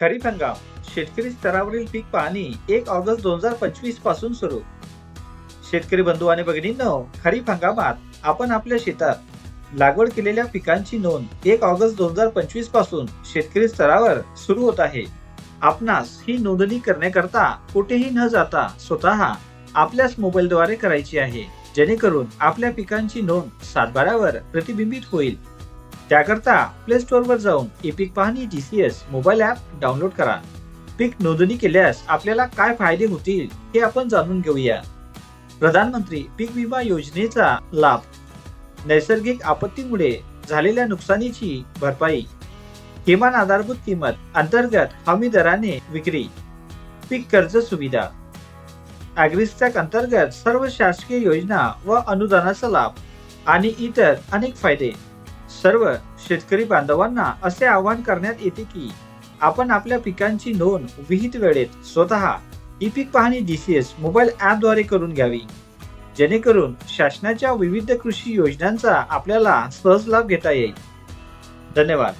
खरीप हंगाम शेतकरी स्तरावरील पीक पाहणी एक ऑगस्ट दोन हजार पंचवीसपासून सुरू. शेतकरी बंधू आणि भगिनींनो खरीप हंगामात आपण आपल्या शेतात लागवड केलेल्या पिकांची नोंद एक ऑगस्ट दोन हजार पंचवीसपासून शेतकरी स्तरावर सुरू होत आहे. आपणास ही नोंदणी करण्याकरता कुठेही न जाता स्वतः आपल्याच मोबाईलद्वारे करायची आहे. जेणेकरून आपल्या पिकांची नोंद सातबाऱ्यावर प्रतिबिंबित होईल. त्याकरता प्ले स्टोअर वर जाऊन पाहणी पीक पाहणी एस मोबाईल ऍप डाउनलोड करा. पीक नोंदणी केल्यास आपल्याला काय फायदे होतील हे आपण जाणून घेऊया. प्रधानमंत्री पीक विमा योजनेचा लाभ. नैसर्गिक आपत्तीमुळे झालेल्या नुकसानीची भरपाई. किमान आधारभूत किंमत अंतर्गत हमी दराने विक्री. पीक कर्ज सुविधा. अॅग्रिस्टॅक अंतर्गत सर्व शासकीय योजना व अनुदानाचा लाभ. आणि इतर अनेक फायदे. सर्व शेतकरी बांधवांना असे आवाहन करण्यात येते की आपण आपल्या पिकांची नोंद विहित वेळेत स्वतः ई पीक पाहणी डीसीएस मोबाईल ॲपद्वारे करून घ्यावी. जेणेकरून शासनाच्या विविध कृषी योजनांचा आपल्याला सहज लाभ घेता येईल. धन्यवाद.